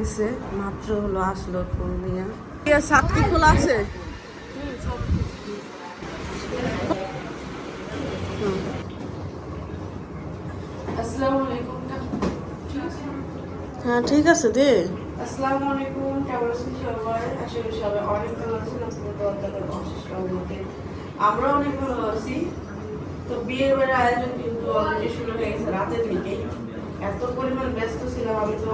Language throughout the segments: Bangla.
এসে মাত্র হলো আসলো ফুল নিয়ে। সাত খোলা আছে? হ্যাঁ ঠিক আছে দে। আসসালামু আলাইকুম কেমন আছেন সবাই? আশা করি সবাই অনেক ভালো আছেন। আপনাদের অশেষ রহমতে। আমরা অনেক ভালো আছি। তো বিয়ের বাড়ির আয়োজন কিন্তু অলরেডি শুরু হয়ে গেছে রাতে থেকে এত পরিমাণ ব্যস্ত ছিলাম আমি তো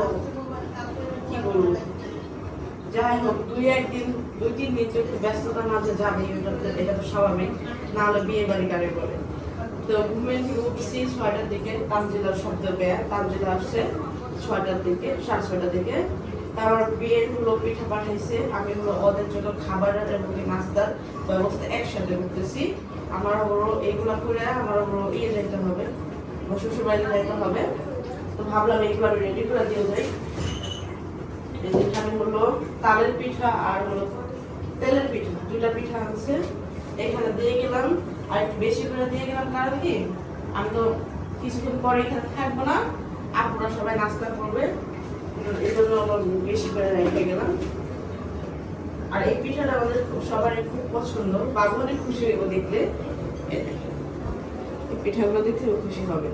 যাই হোক, দুই একদিন, দুই তিন দিন তো একটু ব্যস্ততার মাঝে যাবে, এটা তো স্বাভাবিক। না হলে বিয়ে বাড়ি কারে করে তো থেকে উঠছি ছয়টার দিকে তামজিলার শব্দ বেয়া তামজিলা আসছে ছয়টার দিকে, সাড়ে ছয়টার দিকে। তারপর বিয়ের হলো পিঠা পাঠাইছে, আমি হলো ওদের জন্য খাবার এবং নাস্তার ব্যবস্থা একসাথে করতেছি। আমার হলো এইগুলা করে আমার হলো ইয়ে যাইতে হবে শ্বশুর বাড়ি যাইতে হবে। তো ভাবলাম এইগুলো রেডি করে দিয়ে যাই। এখানে হলো তালের পিঠা আর হলো তেলের পিঠা, দুইটা পিঠা আছে এখানে দিয়ে গেলাম, আর একটু বেশি করে দিয়ে গেলাম কারণ কি, আমি তো কিছুক্ষণ পরে এখানে থাকব না, আপনারা সবাই নাস্তা করবে। এই জন্য আমার বেশি করে রেখে গেলাম। আর এই পিঠাটা আমাদের সবারই খুব পছন্দ। বাবু খুশি হইব দেখলে। পিঠাগুলো দেখলেও খুশি হবে।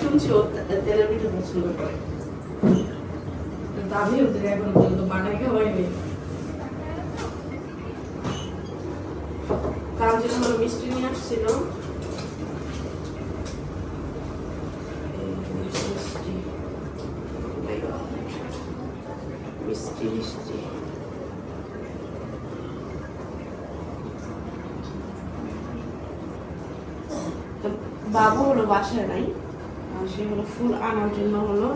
শুনছি ও তেলের পিঠা পছন্দ করে। আমি ওদের এখন পর্যন্ত বানাই খাওয়াইনি কাল যেন আমার মিষ্টি নিয়ে আসছিল. মিষ্টি মিষ্টি। বাবু হলো বাসায় নাই সে হলো ফুল আনার জন্য হলো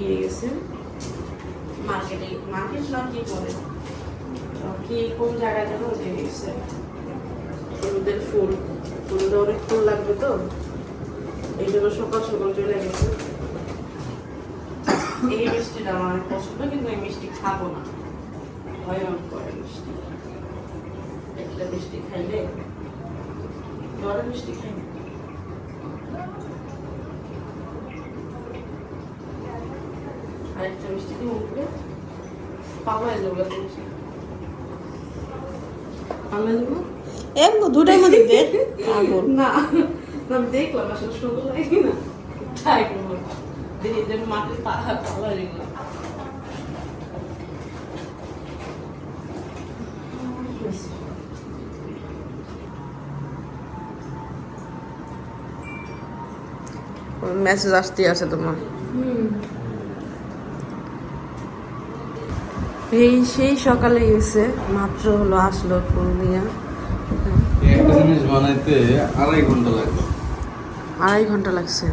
ইয়ে গেছে। মার্কেটে মার্কেট না কি তো কি কোন জায়গায় যেন যে গেছে? হলুদের ফুল হলুদে অনেক ফুল লাগবে তো? এই জন্য সকাল সকাল চলে গেছে। এই মিষ্টিটা আমার অনেক পছন্দ কিন্তু এই মিষ্টি খাব না। ভয়ঙ্কর করে মিষ্টি। একটা মিষ্টি খাইলে জ্বরের মিষ্টি খাই আরেকটা মিষ্টি উঠলে পাওয়া যাবে মিষ্টি। পাওয়া যাবে এক দুটার মধ্যে দে। না আমি দেখলাম আসলে সুন্দর লাগে না। ট্রাই করব। দেখি যে মাটির পাওয়া যেগুলো মেসেজ আসতে আছে তোমার। এই সেই সকালে গেছে মাত্র হলো আসলো ফুল নিয়ে একটা জিনিস বানাইতে আড়াই ঘণ্টা লাগবে। আড়াই ঘণ্টা লাগছে।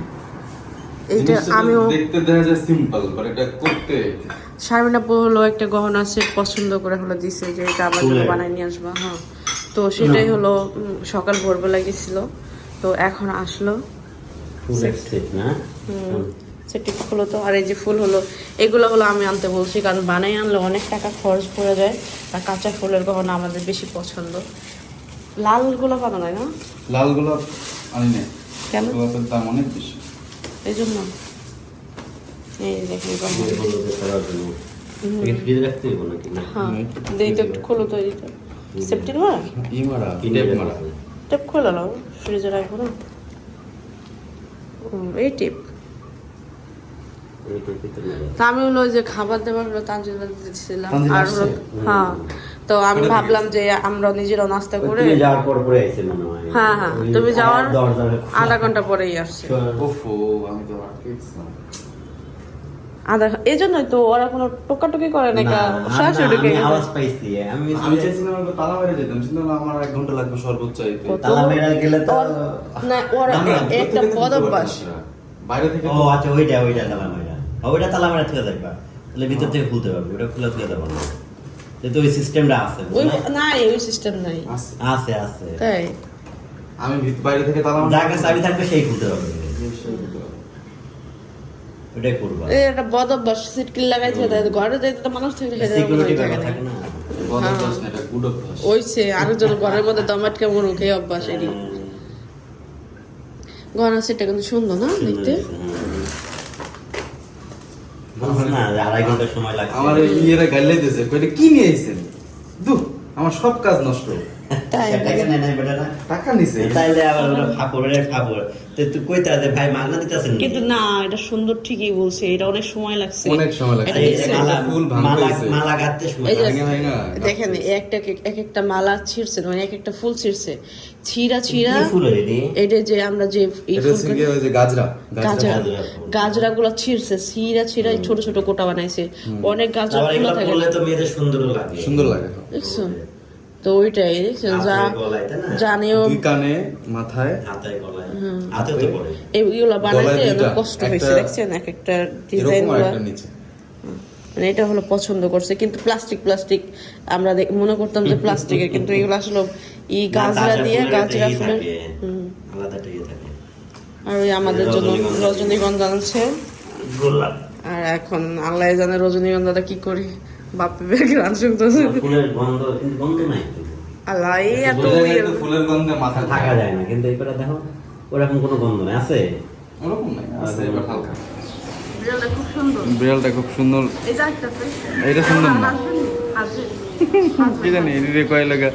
এইটা আমিও দেখতে দেখা যায় সিম্পল বাট এটা করতে শারমিনা আপু হলো একটা গহনা সেট পছন্দ করে হলো দিছে যে এটা আমার জন্য বানাই নিয়ে আসবা হ্যাঁ। তো সেটাই হলো সকাল ভোরবেলা গেছিল। তো এখন আসলো। ফুল না? সেটি হলো তো আর এই যে ফুল হলো এগুলো হলো আমি আনতে বলছি কারণ বানাই আনলে অনেক টাকা খরচ পড়ে যায় আর কাঁচা ফুলের গহনা আমাদের বেশি পছন্দ। লালগুলো পাবো যায় না? লাল গোলাপ আনি নাই। কেন? গোলাপের দাম অনেক বেশি। এই জন্য। এই দেখেন নাকি? হ্যাঁ দেই তো একটু খোলো তো এইটা সেপ্টেম্বর ই মারা টেপ মারা। টেপ খোলা নাও ফ্রিজে রাখব না? এই টেপ। না। তা আমি হলো যে খাবার দাবার হলো তানজিলা দিচ্ছিলাম আর হলো হ্যাঁ। তো আমি ভাবলাম যে আমরা নিজেরাও নাস্তা করে যাওয়ার পর পরে আইছে মনে হয়। হ্যাঁ হ্যাঁ। তুমি যাওয়ার আধা ঘণ্টা পরেই আসছে। ওফো আমি তো আধা এই জন্যই তো ওরা কোনো টোকাটুকি করে না না, কা না, সরাসরি না, ঢুকে আওয়াজ পাইছি। আমি আমি চেয়েছিলাম একবার তালা মেরে যেতাম চিন্তা আমার এক ঘণ্টা লাগবে সর্বোচ্চ আইতে। তালা মেরা গেলে তো না ওর একটা অভ্যাস। বাইরে থেকে ও আচ্ছা ওইটা ওইটা তালা মেরা ওইটা তালা মেরা থেকে দেখবা তাহলে ভিতর থেকে খুলতে পারবে ওটা খুলে থেকে না যেহেতু ওই সিস্টেমটা আছে নাই ওই সিস্টেম নাই। আছে। আছে তাই? আমি বাইরে থেকে তালা মারবো। যার কাছে চাবি থাকবে সেই খুলতে পারবে। ওটাই করবা। এই একটা বদ অভ্যাস সিটকিল লাগাইছে ঘরে যাইতে তো মানুষ সিকিউরিটি ব্যাপার থাকে না। আরেকজন ঘরের মধ্যে দমাটকে মরুক এই অভ্যাস এরই গহনা সেটটা কিন্তু সুন্দর না দেখতে? না আড়াই ঘণ্টা সময় লাগছে। আমার ইয়েরা গাইলাইতেছে কইটা কি নিয়ে আইছেন? দু আমার সব কাজ নষ্ট। কিন্তু না এটা সুন্দর ঠিকই বলছে এটা অনেক সময় লাগছে। অনেক সময়? মালা ফুল ভাঙতে মালা হয়েছে। মালা গাঁথতে সময় এই যে- ভাঙে ভাঙে দেখেন একটা এক একটা মালা ছিঁড়ছে মানে এক একটা ফুল ছিঁড়ছে। ছিঁড়া ছিঁড়া। ফুল এটা? যে আমরা যে গাজরা। গাজরা গাজরা। গুলো ছিঁড়ছে ছিঁড়া ছিঁড়া ছোট ছোট কোটা বানাইছে। অনেক গাজরা থাকে। সুন্দর লাগে। সুন্দর লাগে তো ওইটাই দেখছেন? যা? জানেও কানে মাথায়? হাতে গলায়। হাতে তো পড়ে। এইগুলো বানাইতে অনেক কষ্ট হয়েছে দেখছেন? এক একটা ডিজাইন মানে এটা হলো পছন্দ করছে কিন্তু প্লাস্টিক প্লাস্টিক আমরা দেখ- মনে করতাম যে প্লাস্টিকের কিন্তু এগুলো আসলে ই না, গাজরা তাজা দিয়ে গাজরা ফুলের আলাদা একটা থাকে। আর ওই আমাদের জন্য রজনীগন্ধা। আছে গোলাপ। আর এখন আল্লাহ জানে রজনীগন্ধাটা কি করি। বাপে গান শুনতেছে ফুলের গন্ধ কিন্তু গন্ধ নাই আল্লাহ এই এত ফুলের গন্ধে মাথা থাকা যায় না কিন্তু এবারে দেখো ওরকম কোনো গন্ধ নাই আছে? ওরকম নাই আছে এবার হালকা। বিড়ালটা খুব সুন্দর। বিড়ালটা খুব সুন্দর। এটা সুন্দর না? কি জানি এদিকে কয় লাগা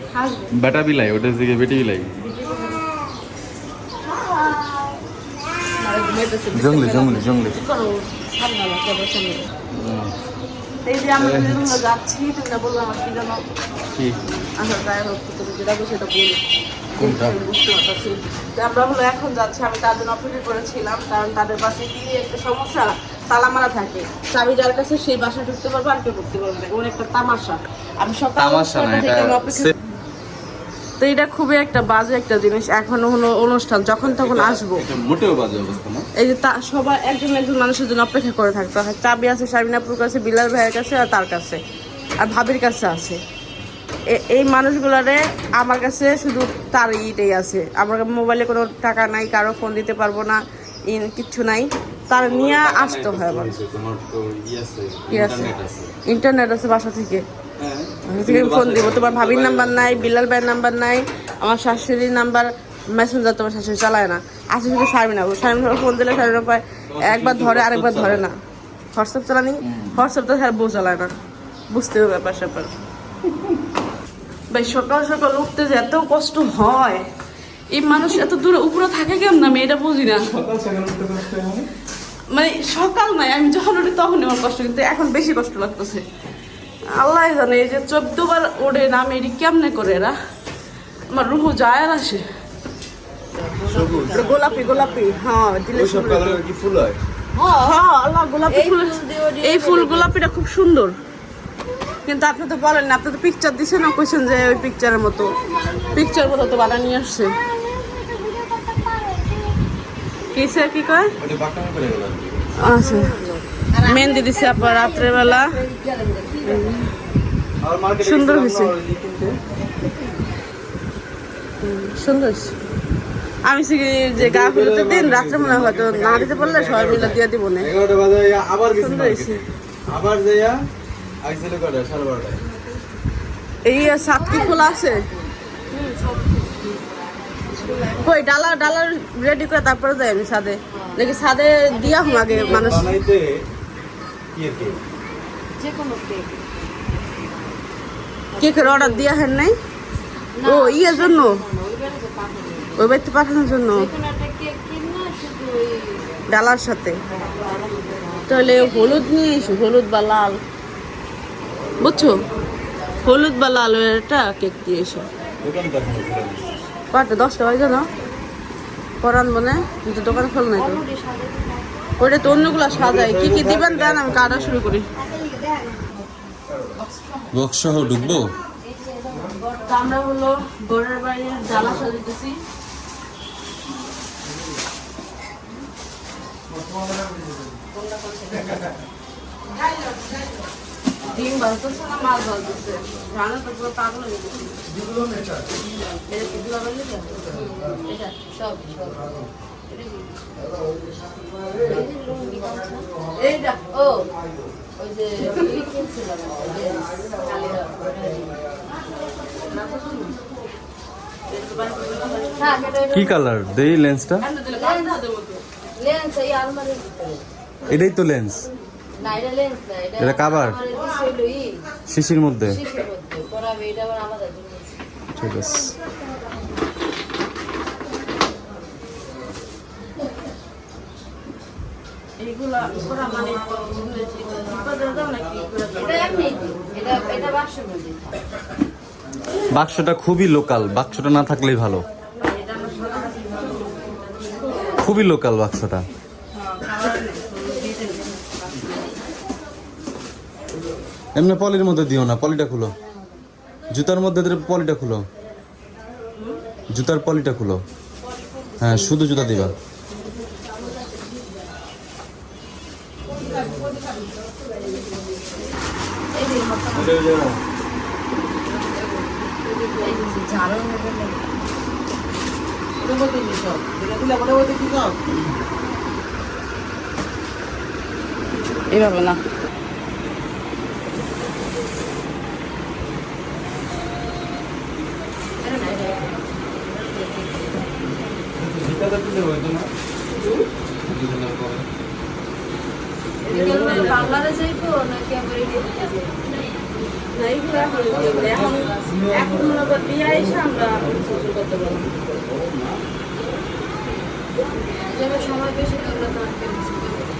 বেটা বিলাই ওটা দিকে বেটি বিলাই। জঙ্গলি জঙ্গলি জঙ্গলি। কি করো সামনে আলো, ক্যামেরার সামনে। এই যে আমরা যেরকম যাচ্ছি তুমি না বললাম আমার কি জানো কি? আচ্ছা যাই হোক তুমি যেটা বলছো সেটা বলি কোনটা? আমি বুঝতে পারতেছি। আমরা হলো এখন যাচ্ছি আমি তার জন্য অপেক্ষা করেছিলাম কারণ তাদের পাশে কি একটা সমস্যা তালামারা থাকে। চাবি যার কাছে সেই বাসায় ঢুকতে পারব আর কেউ ঢুকতে পারবে না ওর একটা তামাশা। আমি সকাল তামাশা না, থেকে এটা অপেক্ষা তো এটা খুবই একটা বাজে একটা জিনিস। এখনও হলো অনুষ্ঠান যখন তখন আসব। মোটেও বাজে অবস্থা না। এই যে তা সবাই একজন একজন মানুষের জন্য অপেক্ষা করে থাকতে হয়। চাবি আছে শামিনাপুর কাছে বিলাল ভাইয়ের কাছে আর তার কাছে। আর ভাবির কাছে আছে। এই মানুষগুলারে আমার কাছে শুধু তার ইটাই আছে। আমার মোবাইলে কোনো টাকা নাই কারও ফোন দিতে পারব না ইন কিচ্ছু নাই। তার নিয়ে আসতে হয় আমার। ইন্টারনেট আছে বাসা থেকে। হ্যাঁ। ফোন দিব। তোমার ভাবির নাম্বার নাই বিলাল ভাইয়ের নাম্বার নাই আমার শাশুড়ির নাম্বার মেসেঞ্জার তোমার শাশুড়ি চালায় না। আছে শুধু শারমিনা শারমিনা ফোন দিলে শারমিনা পায় একবার ধরে আরেকবার ধরে না। হোয়াটসঅ্যাপ চালানি? হোয়াটসঅ্যাপ তো হ্যাঁ বউ চালায় না। বুঝতে হবে ব্যাপার স্যাপার। ভাই সকাল সকাল উঠতে যে এত কষ্ট হয়। এই মানুষ এত দূরে উপরে থাকে কেমন আমি এটা বুঝি না। হয় মানে? সকাল নাই আমি যখন উঠি তখন আমার কষ্ট কিন্তু এখন বেশি কষ্ট লাগতেছে। আল্লাহ জানে এই যে চোদ্দ বার ওড়ে নাম এটি কেমনে করে এরা? আমার রুহু যায় আর আসে গোলাপি গোলাপি হ্যাঁ দিলে ফুল হয়? হ্যাঁ আল্লাহ গোলাপি ফুল এই ফুল গোলাপিটা খুব সুন্দর। কিন্তু আপনি তো বলেন না আপনি তো পিকচার দিছেন না কইছেন যে ওই পিকচারের মতো। পিকচার মতো তো বানা নিয়ে আসছে কিসে কি কয়? আচ্ছা। মেহেন্দি দিছে আপনার রাত্রেবেলা। সুন্দর হয়েছে। সুন্দর। আমি যে গা ফেলতে দিন রাত্রে মনে হয় হয়তো না দিতে পারলে সবাই মিলে দিয়ে দিব না। এগারোটা বাজে আবার সুন্দর হয়েছে। আবার যাইয়া আইছিল কটা সাড়ে বারোটায়। এই সাত কি খোলা আছে। কই ডালা ডালা রেডি করে তারপরে যাই আমি সাদে দেখি সাদে দিয়া হুম আগে মানুষ? বানাইতে কি আর কি কেকের অর্ডার দিয়া হেন নাই? ও ইয়ের জন্য? ওই বাড়িতে পাঠানোর জন্য। ডালার সাথে। তাহলে হলুদ নিয়ে এসো হলুদ বা লাল। বুঝছ? হলুদ বা লাল এটা কেক দিয়ে এসো। কটা দশটা বাজে না? করান মানে কিন্তু দোকান খোল নাই তো। ওইটা তো অন্যগুলো সাজাই। কি কি দিবেন দেন আমি কাটা শুরু করি। বক্স সহ ঢুকবো আমরা হলো গড়ের বাড়ির জ্বালা সাজাইতেছি। ডিম ভাজতেছে না মাছ ভাজতেছে? রান্না তো পুরো পাগল হয়ে গেছে। এটা কি দুলা বাজে এটা? এটা সব সব। এইটা ও ওই যে কিনছিলাম ওই যে কালিরা কি কালার? দেই লেন্সটা? এটাই তো লেন্স। না এটা লেন্স না ই, শিশির মধ্যে। শিশির মধ্যে পরে এটা আবার আলাদা ঠিক আছে এইগুলা ওরা মানে উৎপাদন দাও নাকি এটা এমনি এটা মধ্যে বাক্সটা খুবই লোকাল বাক্সটা না থাকলেই ভালো। খুবই লোকাল বাক্সটা। এমনি পলির মধ্যে দিও না পলিটা খুলো। জুতার মধ্যে দিলে পলিটা খুলো। জুতার পলিটা খুলো। হ্যাঁ শুধু জুতা দিবা। এইভাবে না এটা কি পার্লারে যাইবো নাকি আবার এই দেখতে যাব? এখন এখন এখন মনে কর বিয়ে এসে আমরা করতে পারব। যেটা সময় বেশি লাগলে তো আর কেউ কিছু করবে না।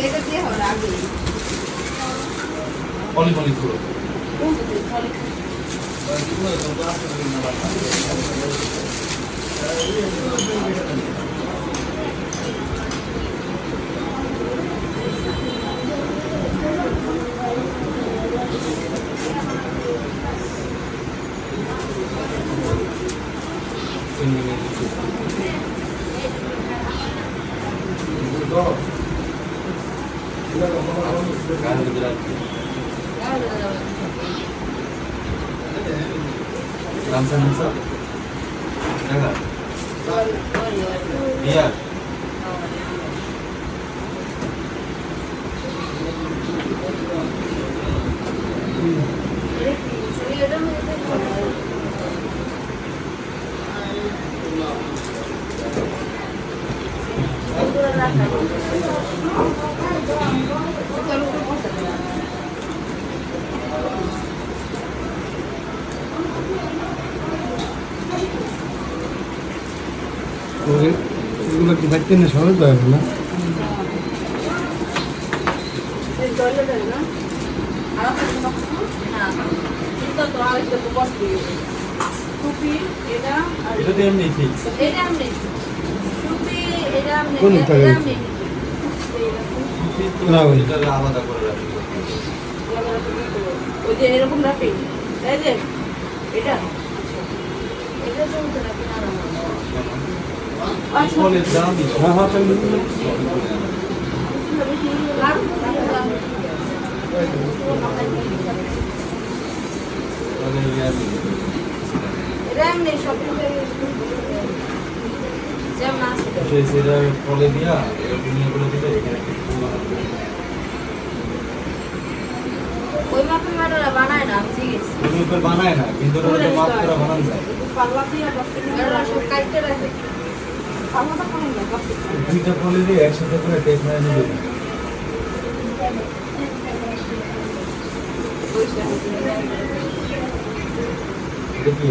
এটা দিয়ে হবে আগে পলি পলি খুলো গামছা গামছা দেখা বিয়ার এটা মধ্যে ওরে এগুলো কি বাড়িতে না সহজ হবে না তো এটা এমনি ঠিক। এটা আমনে কোন যে এরকম রাখি এই যে এটা আচ্ছা। হ্যাঁ হ্যাঁ তাহলে এটা আমনে শপিং করে সেটা পলে দিয়া এরকম নিয়ে করে দিলে ওই মাপের ম্যাডারা বানায় না আমি জিজ্ঞেস তুমি উপর বানায় না কিন্তু ওটা মাপ করে বানান যায়। পাল্লা দিয়ে দশ ম্যাডারা সব কাটতে রাখে। পাল্লাটা কোনো না দশ দুইটা পলে দিয়ে একসাথে করে টেপ মেরে কি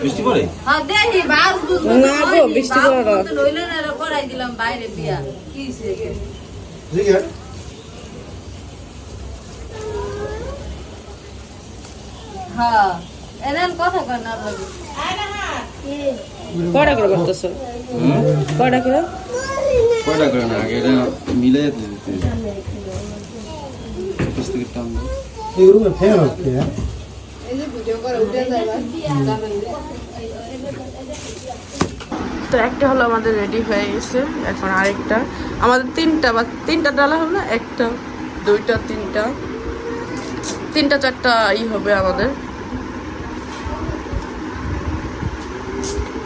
বৃষ্টি পড়ে হ্যাঁ দেখি বাস বুঝব না গো, বৃষ্টি পড়ে না। নইলে না এরা করাই দিলাম বাইরে দিয়া কি হইছে? হ্যাঁ এরেন কথা কর না লাগে কয়টা করে করতেছো কয়টা করে? কয়টা করে না আগে এটা মিলে দিতে। এই রুমে ফ্যান হচ্ছে এই ভিডিও করে উঠে যাবে। জানেন তো একটা হলো আমাদের রেডি হয়ে গেছে, এখন আরেকটা। আমাদের তিনটা বা তিনটা ডালা হলো একটা, দুইটা, তিনটা। তিনটা, চারটা ই হবে আমাদের।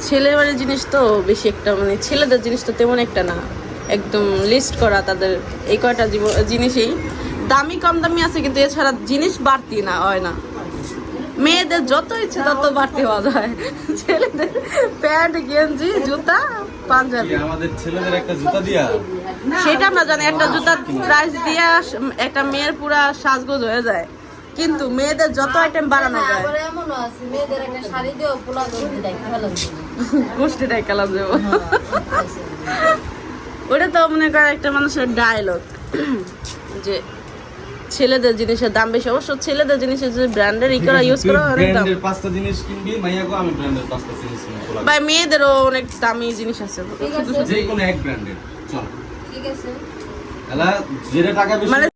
ছেলেবাড়ির জিনিস তো বেশি একটা মানে ছেলেদের জিনিস তো তেমন একটা না। একদম লিস্ট করা তাদের এই কয়টা জিনিসেই। দামি, কম দামি আছে, কিন্তু এছাড়া জিনিস বাড়তি না, হয় না। মেয়েদের যত ইচ্ছে তত বাড়তি হওয়া যায় ছেলেদের প্যান্ট গেঞ্জি জুতা পাঞ্জাবি। আমাদের ছেলেদের একটা জুতা দিয়া। সেটা আমরা জানি একটা জুতার প্রাইস দিয়ে একটা মেয়ের পুরা সাজগোজ হয়ে যায়। কিন্তু মেয়েদের যত আইটেম বাড়ানো যায়। আবার এমনও আছে মেয়েদের একটা শাড়ি দিয়েও পোলা গন্ডি দেখতে ভালো গোষ্ঠীটাই কালাম দেবো ওটা তো মনে করে একটা মানুষের ডায়লগ যে ছেলেদের জিনিসের দাম বেশি। অবশ্য ছেলেদের জিনিসের যদি ব্র্যান্ডের ই করা ইউজ করা অনেক দাম। ব্র্যান্ডের পাঁচটা জিনিস কিনবি মাইয়াকে আমি ব্র্যান্ডের পাঁচটা জিনিস কিনবো ভাই মেয়েদেরও অনেক দামি জিনিস আছে। ঠিক আছে। যে কোনো এক ব্র্যান্ডের চল। ঠিক আছে। এলা যেটা টাকা বেশি মানে